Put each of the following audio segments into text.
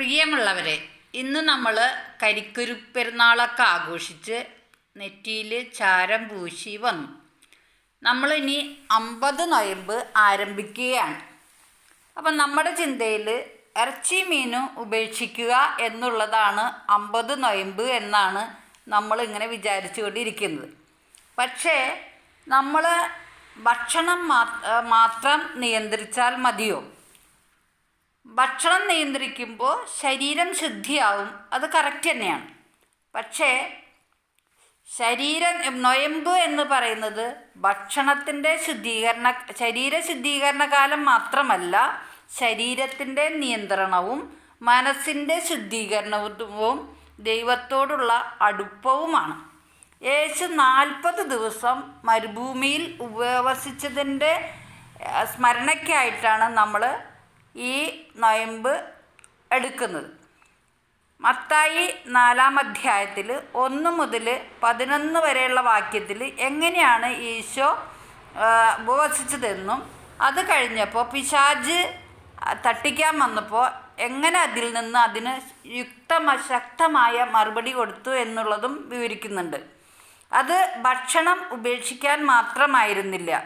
പ്രിയമുള്ളവരെ ഇന്ന് നമ്മൾ കരിക്കുരു പെരുന്നാളൊക്കെ ആഘോഷിച്ച് നെറ്റിയിൽ ചാരം പൂശി വന്നു. നമ്മളിനി അമ്പത് നൊയമ്പ് ആരംഭിക്കുകയാണ്. അപ്പം നമ്മുടെ ചിന്തയിൽ ഇറച്ചി മീനും ഉപേക്ഷിക്കുക എന്നുള്ളതാണ് അമ്പത് നൊയമ്പ് എന്നാണ് നമ്മളിങ്ങനെ വിചാരിച്ചുകൊണ്ടിരിക്കുന്നത്. പക്ഷേ നമ്മൾ ഭക്ഷണം മാത്രം നിയന്ത്രിച്ചാൽ മതിയോ? ഭക്ഷണം നിയന്ത്രിക്കുമ്പോൾ ശരീരം ശുദ്ധിയാവും. അത് കറക്റ്റ് തന്നെയാണ്. പക്ഷേ ശരീരം നൊയമ്പ് എന്ന് പറയുന്നത് ഭക്ഷണത്തിന്റെ ശുദ്ധീകരണ ശരീര ശുദ്ധീകരണ കാലം മാത്രമല്ല ശരീരത്തിന്റെ നിയന്ത്രണവും മനസ്സിന്റെ ശുദ്ധീകരണവും ദൈവത്തോടുള്ള അടുപ്പവുമാണ്. യേശു നാൽപ്പത് ദിവസം മരുഭൂമിയിൽ ഉപവസിച്ചതിന്റെ സ്മരണയ്ക്കായിട്ടാണ് നമ്മൾ ഈ നൊയമ്പ് എടുക്കുന്നത്. മത്തായി നാലാം അധ്യായത്തിൽ ഒന്ന് മുതൽ പതിനൊന്ന് വരെയുള്ള വാക്യത്തിൽ എങ്ങനെയാണ് ഈശോ ഉപവസിച്ചതെന്നും അത് കഴിഞ്ഞപ്പോൾ പിശാജ് തട്ടിക്കാൻ വന്നപ്പോൾ എങ്ങനെ അതിൽ നിന്ന് അതിന് യുക്തമ ശക്തമായ മറുപടി കൊടുത്തു എന്നുള്ളതും വിവരിക്കുന്നുണ്ട്. അത് ഭക്ഷണം ഉപേക്ഷിക്കാൻ മാത്രമായിരുന്നില്ല.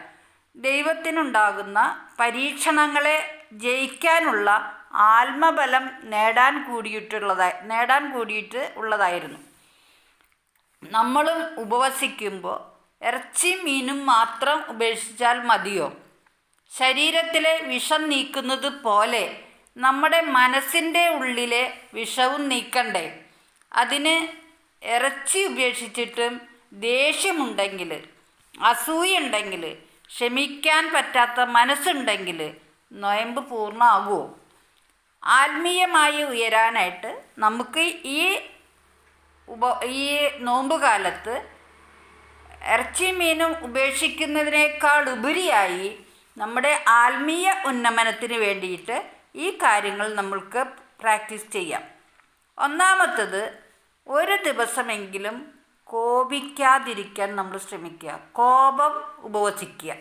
ദൈവത്തിനുണ്ടാകുന്ന പരീക്ഷണങ്ങളെ ജയിക്കാനുള്ള ആത്മബലം നേടാൻ കൂടിയിട്ടുള്ളതായി നേടാൻ കൂടിയിട്ട് ഉള്ളതായിരുന്നു. നമ്മളും ഉപവസിക്കുമ്പോൾ ഇറച്ചി മീനും മാത്രം ഉപേക്ഷിച്ചാൽ മതിയോ? ശരീരത്തിലെ വിഷം നീക്കുന്നത് പോലെ നമ്മുടെ മനസ്സിന്റെ ഉള്ളിലെ വിഷവും നീക്കണ്ടേ? അതിന് ഇറച്ചി ഉപേക്ഷിച്ചിട്ടും ദേഷ്യമുണ്ടെങ്കിൽ അസൂയുണ്ടെങ്കിൽ ക്ഷമിക്കാൻ പറ്റാത്ത മനസ്സുണ്ടെങ്കിൽ നൊയമ്പ് പൂർണമാകുമോ ആത്മീയമായി ഉയരാനായിട്ട് നമുക്ക് ഈ ഉപ ഈ നോമ്പ് കാലത്ത് ഇറച്ചി മീനും ഉപേക്ഷിക്കുന്നതിനേക്കാൾ ഉപരിയായി നമ്മുടെ ആത്മീയ ഉന്നമനത്തിന് വേണ്ടിയിട്ട് ഈ കാര്യങ്ങൾ നമ്മൾക്ക് പ്രാക്ടീസ് ചെയ്യാം. ഒന്നാമത്തത് ഒരു ദിവസമെങ്കിലും കോപിക്കാതിരിക്കാൻ നമ്മൾ ശ്രമിക്കുക. കോപം ഉപവസിക്കുക.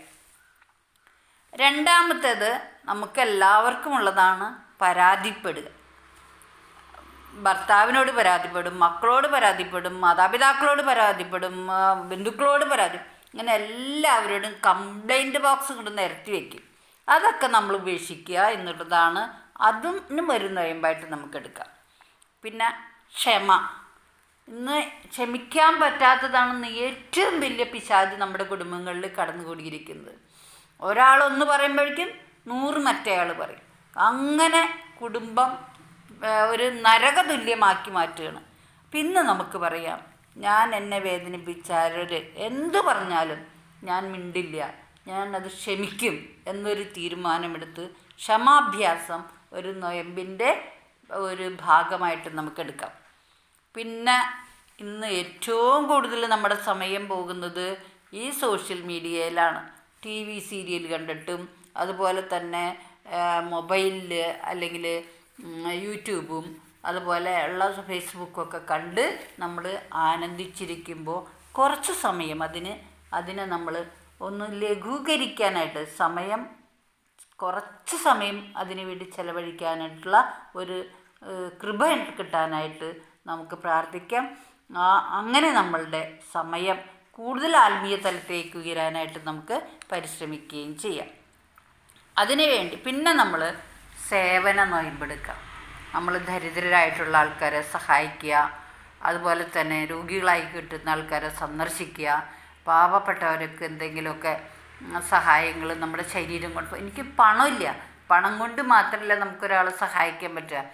രണ്ടാമത്തേത് നമുക്ക് എല്ലാവർക്കും ഉള്ളതാണ് പരാതിപ്പെടുക. ഭർത്താവിനോട് പരാതിപ്പെടും മക്കളോട് പരാതിപ്പെടും മാതാപിതാക്കളോട് പരാതിപ്പെടും ബന്ധുക്കളോട് പരാതി ഇങ്ങനെ എല്ലാവരോടും കംപ്ലൈന്റ് ബോക്സ് കൊണ്ട് നിരത്തി വയ്ക്കും അതൊക്കെ നമ്മൾ ഉപേക്ഷിക്കുക എന്നുള്ളതാണ്. അതും ഒരു നയമ്പായിട്ട് നമുക്ക് എടുക്കാം പിന്നെ ക്ഷമ. ഇന്ന് ക്ഷമിക്കാൻ പറ്റാത്തതാണെന്ന് ഏറ്റവും വലിയ പിശാച് നമ്മുടെ കുടുംബങ്ങളിൽ കടന്നുകൂടിയിരിക്കുന്നത്. ഒരാളൊന്ന് പറയുമ്പോഴേക്കും നൂറ് മറ്റേയാൾ പറയും. അങ്ങനെ കുടുംബം ഒരു നരകതുല്യമാക്കി മാറ്റുകയാണ്. പിന്നെ നമുക്ക് പറയാം ഞാൻ എന്നെ വേദനിപ്പിച്ചാരൊരു എന്തു പറഞ്ഞാലും ഞാൻ മിണ്ടില്ല ഞാൻ അത് ക്ഷമിക്കും എന്നൊരു തീരുമാനമെടുത്ത് ക്ഷമാഭ്യാസം ഒരു നൊയമ്പിന്റെ ഒരു ഭാഗമായിട്ട് നമുക്കെടുക്കാം. പിന്നെ ഇന്ന് ഏറ്റവും കൂടുതൽ നമ്മുടെ സമയം പോകുന്നത് ഈ സോഷ്യൽ മീഡിയയിലാണ്. ടി വി സീരിയൽ കണ്ടിട്ടും അതുപോലെ തന്നെ മൊബൈലിൽ അല്ലെങ്കിൽ യൂട്യൂബും അതുപോലെ ഉള്ള ഫേസ്ബുക്കൊക്കെ കണ്ട് നമ്മൾ ആനന്ദിച്ചിരിക്കുമ്പോൾ കുറച്ച് സമയം അതിന് അതിനെ നമ്മൾ ഒന്ന് ലഘൂകരിക്കാനായിട്ട് സമയം കുറച്ച് സമയം അതിനു വേണ്ടി ചെലവഴിക്കാനായിട്ടുള്ള ഒരു കൃപ കിട്ടാനായിട്ട് നമുക്ക് പ്രാർത്ഥിക്കാം. അങ്ങനെ നമ്മളുടെ സമയം കൂടുതൽ ആത്മീയ തലത്തിലേക്ക് ഉയരാനായിട്ട് നമുക്ക് പരിശ്രമിക്കുകയും ചെയ്യാം. അതിനുവേണ്ടി പിന്നെ നമ്മൾ സേവന നോയമ്പെടുക്കുക. നമ്മൾ ദരിദ്രരായിട്ടുള്ള ആൾക്കാരെ സഹായിക്കുക. അതുപോലെ തന്നെ രോഗികളായി കിട്ടുന്ന ആൾക്കാരെ സന്ദർശിക്കുക. പാവപ്പെട്ടവർക്ക് എന്തെങ്കിലുമൊക്കെ സഹായങ്ങൾ നമ്മുടെ ശരീരം കൊണ്ട് എനിക്ക് പണമില്ല. പണം കൊണ്ട് മാത്രമല്ല നമുക്കൊരാളെ സഹായിക്കാൻ പറ്റുക.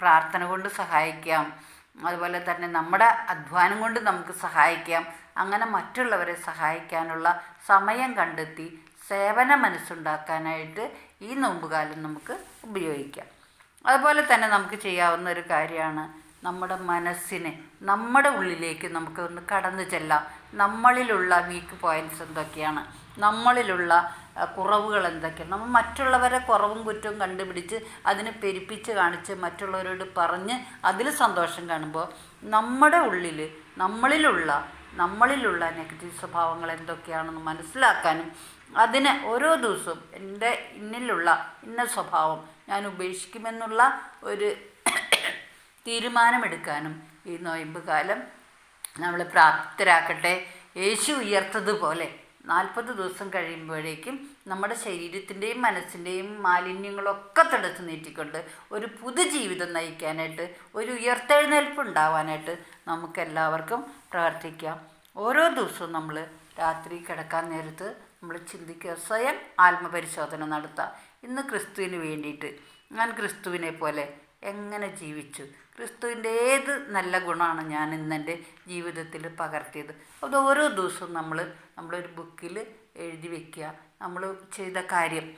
പ്രാർത്ഥന കൊണ്ട് സഹായിക്കാം. അതുപോലെ തന്നെ നമ്മുടെ അധ്വാനം കൊണ്ട് നമുക്ക് സഹായിക്കാം. അങ്ങനെ മറ്റുള്ളവരെ സഹായിക്കാനുള്ള സമയം കണ്ടെത്തി സേവന മനസ്സുണ്ടാക്കാനായിട്ട് ഈ നോമ്പുകാലം നമുക്ക് ഉപയോഗിക്കാം. അതുപോലെ തന്നെ നമുക്ക് ചെയ്യാവുന്ന ഒരു കാര്യമാണ് നമ്മുടെ മനസ്സിനെ നമ്മുടെ ഉള്ളിലേക്ക് നമുക്ക് ഒന്ന് കടന്നു ചെല്ലാം. നമ്മളിലുള്ള വീക്ക് പോയിന്റ്സ് എന്തൊക്കെയാണ്? നമ്മളിലുള്ള കുറവുകൾ എന്തൊക്കെയാണ്? നമ്മൾ മറ്റുള്ളവരെ കുറവും കുറ്റവും കണ്ടുപിടിച്ച് അതിനെ പെരുപ്പിച്ച് കാണിച്ച് മറ്റുള്ളവരോട് പറഞ്ഞ് അതിൽ സന്തോഷം കാണുമ്പോൾ നമ്മുടെ ഉള്ളിൽ നമ്മളിലുള്ള നമ്മളിലുള്ള നെഗറ്റീവ് സ്വഭാവങ്ങൾ എന്തൊക്കെയാണെന്ന് മനസ്സിലാക്കാനും അതിനെ ഓരോ ദിവസവും എന്റെ ഇന്നിലുള്ള ഇന്ന സ്വഭാവം ഞാൻ ഉപേക്ഷിക്കുമെന്നുള്ള ഒരു തീരുമാനമെടുക്കാനും ഈ നോയമ്പ് കാലം നമ്മൾ പ്രാപ്തരാക്കട്ടെ. യേശു ഉയർത്തതുപോലെ നാൽപ്പത് ദിവസം കഴിയുമ്പോഴേക്കും നമ്മുടെ ശരീരത്തിന്റെയും മനസ്സിന്റെയും മാലിന്യങ്ങളൊക്കെ തടുത്ത് നീട്ടിക്കൊണ്ട് ഒരു പുതുജീവിതം നയിക്കാനായിട്ട് ഒരു ഉയർത്തെഴുന്നേൽപ്പ് ഉണ്ടാവാനായിട്ട് നമുക്കെല്ലാവർക്കും പ്രവർത്തിക്കാം ഓരോ ദിവസവും നമ്മൾ രാത്രി കിടക്കാൻ നേരത്ത് നമ്മൾ ചിന്തിക്കുക സ്വയം ആത്മപരിശോധന നടത്തുക ഇന്ന് ക്രിസ്തുവിന് വേണ്ടിയിട്ട് ഞാൻ ക്രിസ്തുവിനെ പോലെ എങ്ങനെ ജീവിച്ചു? ക്രിസ്തുവിന്റെ ഏത് നല്ല ഗുണമാണ് ഞാൻ ഇന്നെന്റെ ജീവിതത്തിൽ പകർത്തിയത്? അത് ഓരോ ദിവസവും നമ്മൾ നമ്മളൊരു ബുക്കിൽ എഴുതി വെക്കുക. നമ്മൾ ചെയ്ത കാര്യം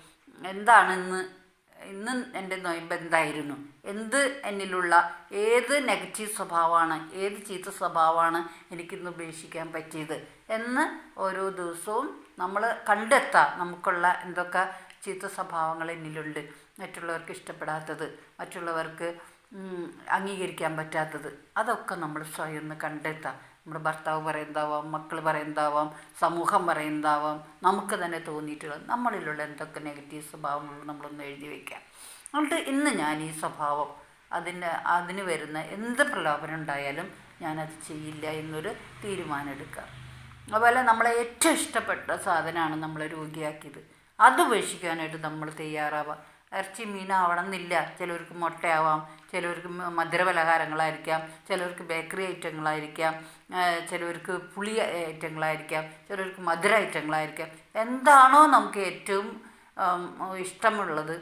എന്താണ് ഇന്ന്? ഇന്ന് എന്റെ നൊയമ്പ് എന്തായിരുന്നു? എന്ത് എന്നിലുള്ള ഏത് നെഗറ്റീവ് സ്വഭാവമാണ് ഏത് ചീത്ത സ്വഭാവമാണ് എനിക്കിന്ന് ഉപേക്ഷിക്കാൻ പറ്റിയത് എന്ന് ഓരോ ദിവസവും നമ്മൾ കണ്ടെത്താം. നമുക്കുള്ള എന്തൊക്കെ ചീത്ത സ്വഭാവങ്ങൾ എന്നിലുണ്ട്. മറ്റുള്ളവർക്ക് ഇഷ്ടപ്പെടാത്തത് മറ്റുള്ളവർക്ക് അംഗീകരിക്കാൻ പറ്റാത്തത്. അതൊക്കെ നമ്മൾ സ്വയം ഒന്ന് കണ്ടെത്താം. നമ്മുടെ ഭർത്താവ് പറയുന്നതാവാം മക്കൾ പറയുന്നതാവാം സമൂഹം പറയുന്നതാവാം. നമുക്ക് തന്നെ തോന്നിയിട്ടുള്ള നമ്മളിലുള്ള എന്തൊക്കെ നെഗറ്റീവ് സ്വഭാവങ്ങൾ നമ്മളൊന്ന് എഴുതി വയ്ക്കാം എന്നിട്ട് ഇന്ന് ഞാൻ ഈ സ്വഭാവം അതിന് അതിന് വരുന്ന എന്ത് പ്രലോഭനം ഉണ്ടായാലും ഞാനത് ചെയ്യില്ല എന്നൊരു തീരുമാനം എടുക്കുക അതുപോലെ നമ്മളെ ഏറ്റവും ഇഷ്ടപ്പെട്ട സാധനമാണ് നമ്മളെ രോഗിയാക്കിയത്. അത് ഉപേക്ഷിക്കാനായിട്ട് നമ്മൾ തയ്യാറാവുക. ഇറച്ചി മീനാവണം എന്നില്ല. ചിലവർക്ക് മുട്ടയാവാം ചിലവർക്ക് മധുര മധുരപലഹാരങ്ങളായിരിക്കാം ചിലവർക്ക് ബേക്കറി ഐറ്റങ്ങളായിരിക്കാം ചിലവർക്ക് പുളി ഐറ്റങ്ങളായിരിക്കാം ചിലവർക്ക് മധുര ഐറ്റങ്ങളായിരിക്കാം. എന്താണോ നമുക്ക് ഏറ്റവും ഇഷ്ടമുള്ളത്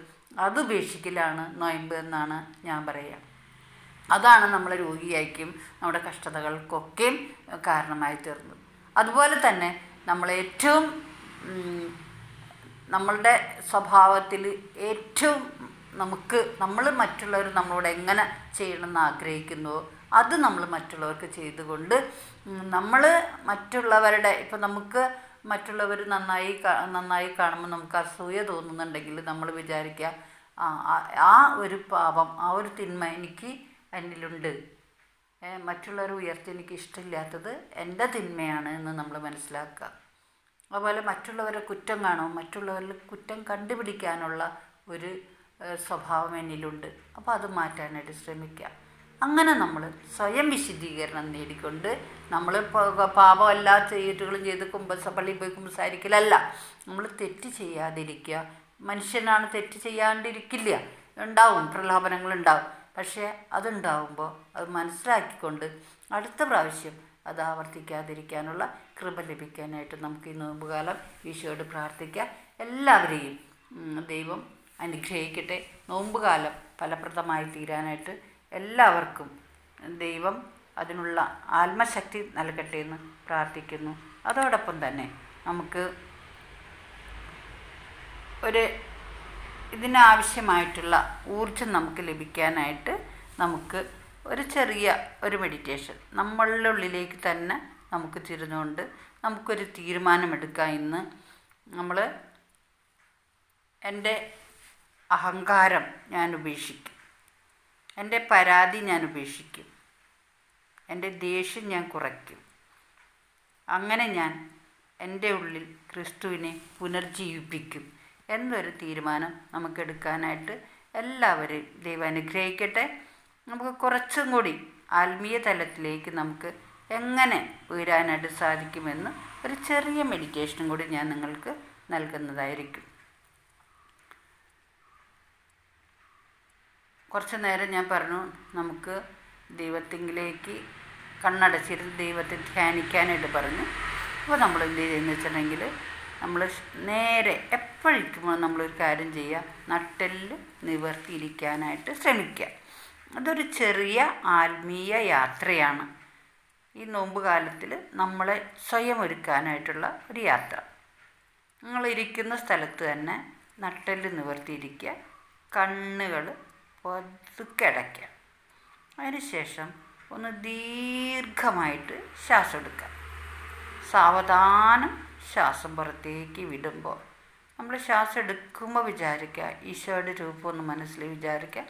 അത് ഉപേക്ഷിക്കലാണ് നൊയമ്പ് എന്നാണ് ഞാൻ പറയുക. അതാണ് നമ്മളെ രോഗിയായിരിക്കും നമ്മുടെ കഷ്ടതകൾക്കൊക്കെയും കാരണമായി തീർന്നത്. അതുപോലെ തന്നെ നമ്മളേറ്റവും ഉം, നമ്മളുടെ സ്വഭാവത്തിൽ ഏറ്റവും നമുക്ക് നമ്മൾ മറ്റുള്ളവർ നമ്മളോട് എങ്ങനെ ചെയ്യണമെന്ന് ആഗ്രഹിക്കുന്നുവോ അത് നമ്മൾ മറ്റുള്ളവർക്ക് ചെയ്തുകൊണ്ട് നമ്മൾ മറ്റുള്ളവരുടെ ഇപ്പം നമുക്ക് മറ്റുള്ളവർ നന്നായി നന്നായി കാണുമ്പോൾ നമുക്ക് അസൂയ തോന്നുന്നുണ്ടെങ്കിൽ നമ്മൾ വിചാരിക്കുക ആ ഒരു പാപം ആ ഒരു തിന്മ എനിക്ക് എന്നിലുണ്ട്. മറ്റുള്ളവർ ഉയർത്തി എനിക്ക് ഇഷ്ടമില്ലാത്തത് എന്റെ തിന്മയാണ് എന്ന് നമ്മൾ മനസ്സിലാക്കുക. അതുപോലെ മറ്റുള്ളവരെ കുറ്റം കാണും മറ്റുള്ളവരിൽ കുറ്റം കണ്ടുപിടിക്കാനുള്ള ഒരു സ്വഭാവം എന്നിലുണ്ട്. അപ്പോൾ അത് മാറ്റാനായിട്ട് ശ്രമിക്കുക അങ്ങനെ നമ്മൾ സ്വയം വിശുദ്ധീകരണം നേടിക്കൊണ്ട് നമ്മൾ പാപമല്ല ചെയ്തിട്ടുകളും ചെയ്ത് കുമ്പസ പള്ളിയിൽ പോയി കുമ്പസാരിക്കലല്ല. നമ്മൾ തെറ്റ് ചെയ്യാതിരിക്കുക മനുഷ്യനാണ് തെറ്റ് ചെയ്യാണ്ടിരിക്കില്ല. ഉണ്ടാവും പ്രലോഭനങ്ങളുണ്ടാവും പക്ഷേ അതുണ്ടാവുമ്പോൾ അത് മനസ്സിലാക്കിക്കൊണ്ട് അടുത്ത പ്രാവശ്യം അത് ആവർത്തിക്കാതിരിക്കാനുള്ള കൃപ ലഭിക്കാനായിട്ട് നമുക്ക് ഈ നോമ്പുകാലം ഈശോയോട് പ്രാർത്ഥിക്കാം. എല്ലാവരെയും ദൈവം അനുഗ്രഹിക്കട്ടെ. നോമ്പുകാലം ഫലപ്രദമായി തീരാനായിട്ട് എല്ലാവർക്കും ദൈവം അതിനുള്ള ആത്മശക്തി നൽകട്ടെ എന്ന് പ്രാർത്ഥിക്കുന്നു. അതോടൊപ്പം തന്നെ നമുക്ക് ഒരു ഇതിനാവശ്യമായിട്ടുള്ള ഊർജം നമുക്ക് ലഭിക്കാനായിട്ട് നമുക്ക് ഒരു ചെറിയ ഒരു മെഡിറ്റേഷൻ നമ്മളുടെ ഉള്ളിലേക്ക് തന്നെ നമുക്ക് തിരിഞ്ഞുകൊണ്ട് നമുക്കൊരു തീരുമാനമെടുക്കാം ഇന്ന്. നമ്മൾ എന്റെ അഹങ്കാരം ഞാൻ ഉപേക്ഷിക്കും. എന്റെ പരാതി ഞാൻ ഉപേക്ഷിക്കും. എന്റെ ദേഷ്യം ഞാൻ കുറയ്ക്കും. അങ്ങനെ ഞാൻ എന്റെ ഉള്ളിൽ ക്രിസ്തുവിനെ പുനർജീവിപ്പിക്കും എന്നൊരു തീരുമാനം നമുക്കെടുക്കാനായിട്ട് എല്ലാവരെയും ദൈവം അനുഗ്രഹിക്കട്ടെ. നമുക്ക് കുറച്ചും കൂടി ആത്മീയ തലത്തിലേക്ക് നമുക്ക് എങ്ങനെ ഉയരാനായിട്ട് സാധിക്കുമെന്ന് ഒരു ചെറിയ മെഡിറ്റേഷനും കൂടി ഞാൻ നിങ്ങൾക്ക് നൽകുന്നതായിരിക്കും. കുറച്ച് നേരം ഞാൻ പറഞ്ഞു നമുക്ക് ദൈവത്തിങ്കിലേക്ക് കണ്ണടച്ചിരുന്ന് ദൈവത്തെ ധ്യാനിക്കാനായിട്ട് പറഞ്ഞു. അപ്പോൾ നമ്മൾ എന്ത് ചെയ്യുന്നത് വെച്ചിട്ടുണ്ടെങ്കിൽ നമ്മൾ നേരെ എപ്പോഴിരിക്കുമ്പോൾ നമ്മളൊരു കാര്യം ചെയ്യുക നട്ടെല്ല് നിവർത്തിയിരിക്കാനായിട്ട് ശ്രമിക്കുക. അതൊരു ചെറിയ ആത്മീയ യാത്രയാണ്. ഈ നോമ്പ് കാലത്തിൽ നമ്മളെ സ്വയം ഒരുക്കാനായിട്ടുള്ള ഒരു യാത്ര. നിങ്ങളിരിക്കുന്ന സ്ഥലത്ത് തന്നെ നട്ടൽ നിവർത്തിയിരിക്കുക കണ്ണുകൾ പതുക്കെ അടയ്ക്കുക. അതിനുശേഷം ഒന്ന് ദീർഘമായിട്ട് ശ്വാസം എടുക്കുക. സാവധാനം ശ്വാസം പുറത്തേക്ക് വിടുമ്പോൾ നമ്മൾ ശ്വാസം എടുക്കുമ്പോൾ വിചാരിക്കുക ഈശോയുടെ രൂപം ഒന്ന് മനസ്സിൽ വിചാരിക്കുക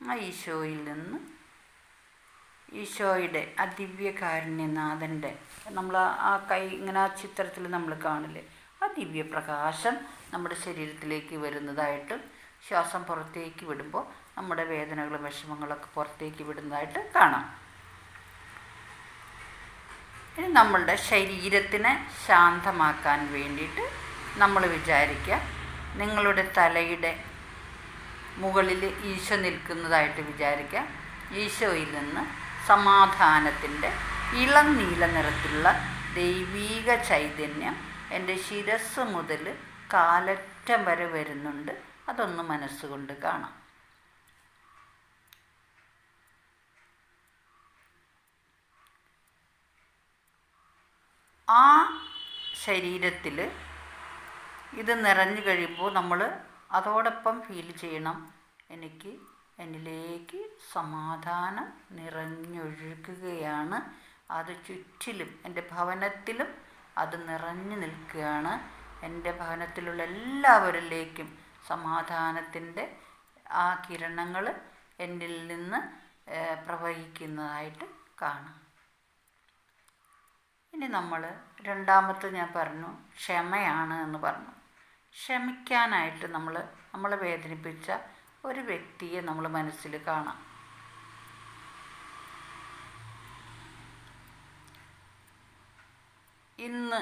ആ ഈശോയിൽ നിന്ന് ഈശോയുടെ ആ ദിവ്യകാരുണ്യനാഥന്റെ നമ്മൾ ആ കൈ ഇങ്ങനെ ആ ചിത്രത്തിൽ നമ്മൾ കാണില്ലേ? ആ ദിവ്യപ്രകാശം നമ്മുടെ ശരീരത്തിലേക്ക് വരുന്നതായിട്ടും ശ്വാസം പുറത്തേക്ക് വിടുമ്പോൾ നമ്മുടെ വേദനകളും വിഷമങ്ങളൊക്കെ പുറത്തേക്ക് വിടുന്നതായിട്ട് കാണാം. ഇനി നമ്മളുടെ ശരീരത്തിനെ ശാന്തമാക്കാൻ വേണ്ടിയിട്ട് നമ്മൾ വിചാരിക്കുക നിങ്ങളുടെ തലയുടെ മുകളിൽ ഈശോ നിൽക്കുന്നതായിട്ട് വിചാരിക്കാം. ഈശോയിൽ നിന്ന് സമാധാനത്തിന്റെ ഇളം നീല നിറത്തിലുള്ള ദൈവീക ചൈതന്യം എന്റെ ശിരസ് മുതൽ കാലറ്റം വരെ വരുന്നുണ്ട്. അതൊന്ന് മനസ്സുകൊണ്ട് കാണാം. ആ ശരീരത്തിൽ ഇത് നിറഞ്ഞു കഴിയുമ്പോൾ നമ്മൾ അതോടൊപ്പം ഫീൽ ചെയ്യണം. എനിക്ക് എന്നിലേക്ക് സമാധാനം നിറഞ്ഞൊഴുകുകയാണ്. അത് ചുറ്റിലും എന്റെ ഭവനത്തിലും അത് നിറഞ്ഞു നിൽക്കുകയാണ്. എന്റെ ഭവനത്തിലുള്ള എല്ലാവരിലേക്കും സമാധാനത്തിന്റെ ആ കിരണങ്ങൾ എന്നിൽ നിന്ന് പ്രവഹിക്കുന്നതായിട്ട് കാണാം. ഇനി നമ്മൾ രണ്ടാമത്തെ ഞാൻ പറഞ്ഞു ക്ഷമയാണ് എന്ന് പറഞ്ഞു. ക്ഷമിക്കാനായിട്ട് നമ്മൾ നമ്മളെ വേദനിപ്പിച്ച ഒരു വ്യക്തിയെ നമ്മൾ മനസ്സിൽ കാണാം. ഇന്ന്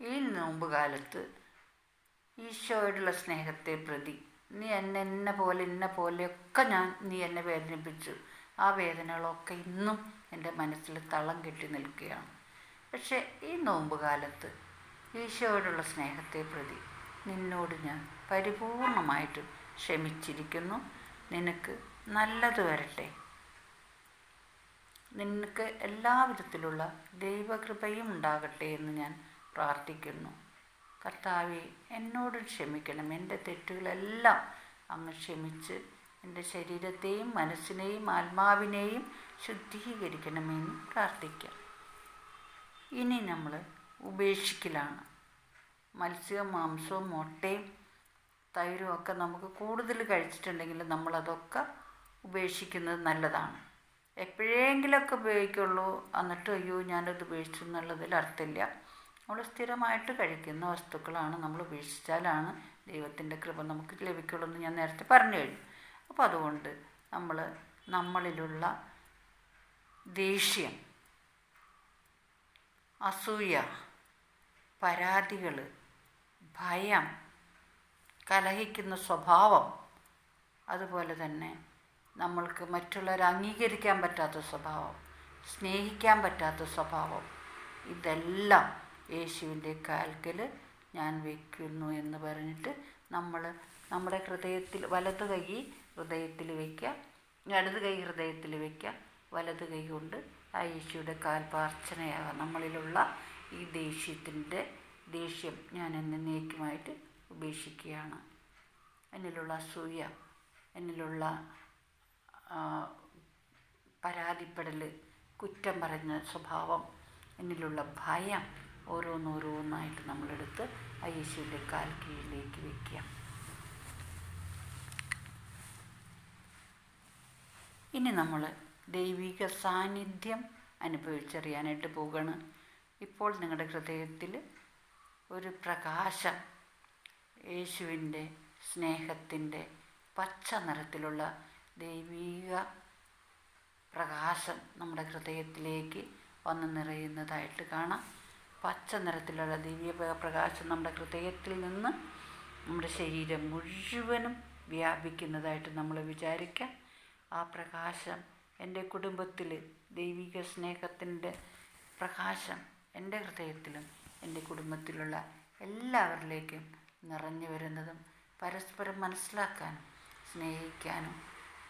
ഈ നോമ്പ് കാലത്ത് ഈശോയോടുള്ള സ്നേഹത്തെ പ്രതി നീ എന്നെ എന്നെ പോലെ എന്നെ പോലെയൊക്കെ ഞാൻ നീ എന്നെ വേദനിപ്പിച്ചു. ആ വേദനകളൊക്കെ ഇന്നും എന്റെ മനസ്സിൽ തളം കെട്ടി നിൽക്കുകയാണ്. പക്ഷേ ഈ നോമ്പ് കാലത്ത് ഈശോയോടുള്ള സ്നേഹത്തെ പ്രതി. നിന്നോട് ഞാൻ പരിപൂർണമായിട്ട് ക്ഷമിച്ചിരിക്കുന്നു. നിനക്ക് നല്ലത് വരട്ടെ. നിനക്ക് എല്ലാവിധത്തിലുള്ള ദൈവകൃപയും ഉണ്ടാകട്ടെ എന്ന് ഞാൻ പ്രാർത്ഥിക്കുന്നു. കർത്താവെ എന്നോട് ക്ഷമിക്കണം. എന്റെ തെറ്റുകളെല്ലാം അങ്ങ് ക്ഷമിച്ച് എന്റെ ശരീരത്തെയും മനസ്സിനെയും ആത്മാവിനെയും ശുദ്ധീകരിക്കണമെന്ന് പ്രാർത്ഥിക്കാം. ഇനി നമ്മൾ ഉപേക്ഷിക്കലാണ്. മത്സ്യവും മാംസവും മുട്ടയും തൈരും ഒക്കെ നമുക്ക് കൂടുതൽ കഴിച്ചിട്ടുണ്ടെങ്കിൽ നമ്മളതൊക്കെ ഉപേക്ഷിക്കുന്നത് നല്ലതാണ്. എപ്പോഴെങ്കിലൊക്കെ ഉപയോഗിക്കുള്ളൂ. എന്നിട്ട് അയ്യോ ഞാനത് ഉപേക്ഷിച്ചു എന്നുള്ളതിൽ അർത്ഥമില്ല. നമ്മൾ സ്ഥിരമായിട്ട് കഴിക്കുന്ന വസ്തുക്കളാണ് നമ്മൾ ഉപേക്ഷിച്ചാലാണ് ദൈവത്തിന്റെ കൃപ നമുക്ക് ലഭിക്കുള്ളൂ എന്ന് ഞാൻ നേരത്തെ പറഞ്ഞു കഴിഞ്ഞു. അപ്പോൾ അതുകൊണ്ട് നമ്മൾ നമ്മളിലുള്ള ദേഷ്യം അസൂയ പരാതികൾ ഭയം കലഹിക്കുന്ന സ്വഭാവം അതുപോലെ തന്നെ നമ്മൾക്ക് മറ്റുള്ളവരെ അംഗീകരിക്കാൻ പറ്റാത്ത സ്വഭാവം സ്നേഹിക്കാൻ പറ്റാത്ത സ്വഭാവം ഇതെല്ലാം യേശുവിന്റെ കാൽക്കൽ ഞാൻ വയ്ക്കുന്നു എന്ന് പറഞ്ഞിട്ട് നമ്മൾ നമ്മുടെ ഹൃദയത്തിൽ വലത് കൈ ഹൃദയത്തിൽ വയ്ക്കുക ഇടത് കൈ ഹൃദയത്തിൽ വയ്ക്കുക വലത് കൈ കൊണ്ട് ആ യേശുവിടെ കാൽപാർച്ചനയാകാം. നമ്മളിലുള്ള ഈ ദേഷ്യത്തിന്റെ ദേഷ്യം ഞാൻ എന്നേക്കുമായിട്ട് ഉപേക്ഷിക്കുകയാണ്. എന്നിലുള്ള അസൂയ എന്നിലുള്ള പരാതിപ്പെടൽ കുറ്റം പറഞ്ഞ സ്വഭാവം എന്നിലുള്ള ഭയം ഓരോന്നോരോന്നായിട്ട് നമ്മളെടുത്ത് ആ യേശുവിന്റെ കാൽ കീഴിലേക്ക് വയ്ക്കുക ഇനി നമ്മൾ ദൈവിക സാന്നിധ്യം അനുഭവിച്ചറിയാനായിട്ട് പോവുകയാണ് ഇപ്പോൾ നിങ്ങളുടെ ഹൃദയത്തിൽ ഒരു പ്രകാശം യേശുവിന്റെ സ്നേഹത്തിന്റെ പച്ച നിറത്തിലുള്ള ദൈവീക പ്രകാശം നമ്മുടെ ഹൃദയത്തിലേക്ക് വന്ന് നിറയുന്നതായിട്ട് കാണാം. പച്ച നിറത്തിലുള്ള ദിവ്യ പ്രകാശം നമ്മുടെ ഹൃദയത്തിൽ നിന്ന് നമ്മുടെ ശരീരം മുഴുവനും വ്യാപിക്കുന്നതായിട്ട് നമ്മൾ വിചാരിക്കാം. ആ പ്രകാശം എന്റെ കുടുംബത്തിൽ ദൈവിക സ്നേഹത്തിന്റെ പ്രകാശം എന്റെ ഹൃദയത്തിലും എന്റെ കുടുംബത്തിലുള്ള എല്ലാവരിലേക്കും നിറഞ്ഞു വരുന്നതും പരസ്പരം മനസ്സിലാക്കാനും സ്നേഹിക്കാനും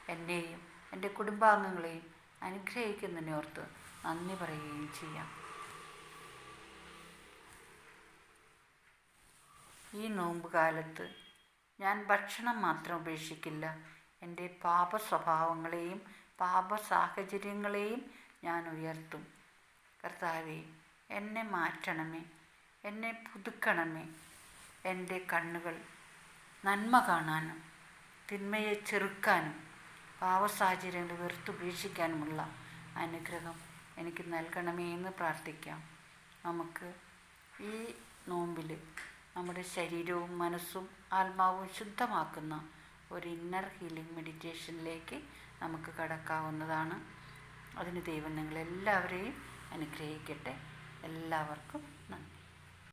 എന്നെയും എന്റെ കുടുംബാംഗങ്ങളെയും അനുഗ്രഹിക്കുന്നതിനെ ഓർത്ത് നന്ദി പറയുകയും ചെയ്യാം. ഈ നോമ്പ് കാലത്ത് ഞാൻ ഭക്ഷണം മാത്രം ഉപേക്ഷിക്കില്ല. എന്റെ പാപ സ്വഭാവങ്ങളെയും പാപ സാഹചര്യങ്ങളെയും ഞാൻ ഉയർത്തും. കർത്താവെ എന്നെ മാറ്റണമേ എന്നെ പുതുക്കണമേ എന്റെ കണ്ണുകൾ നന്മ കാണാനും തിന്മയെ ചെറുക്കാനും പാവസാഹചര്യങ്ങൾ വെറുത്തുപേക്ഷിക്കാനുമുള്ള അനുഗ്രഹം എനിക്ക് നൽകണമേ എന്ന് പ്രാർത്ഥിക്കാം. നമുക്ക് ഈ നോമ്പിൽ നമ്മുടെ ശരീരവും മനസ്സും ആത്മാവും ശുദ്ധമാക്കുന്ന ഒരു ഇന്നർ ഹീലിംഗ് മെഡിറ്റേഷനിലേക്ക് നമുക്ക് കടക്കാവുന്നതാണ്. അതിന് ദൈവം നിങ്ങളെല്ലാവരെയും അനുഗ്രഹിക്കട്ടെ. എല്ലാവർക്കും നന്ദി.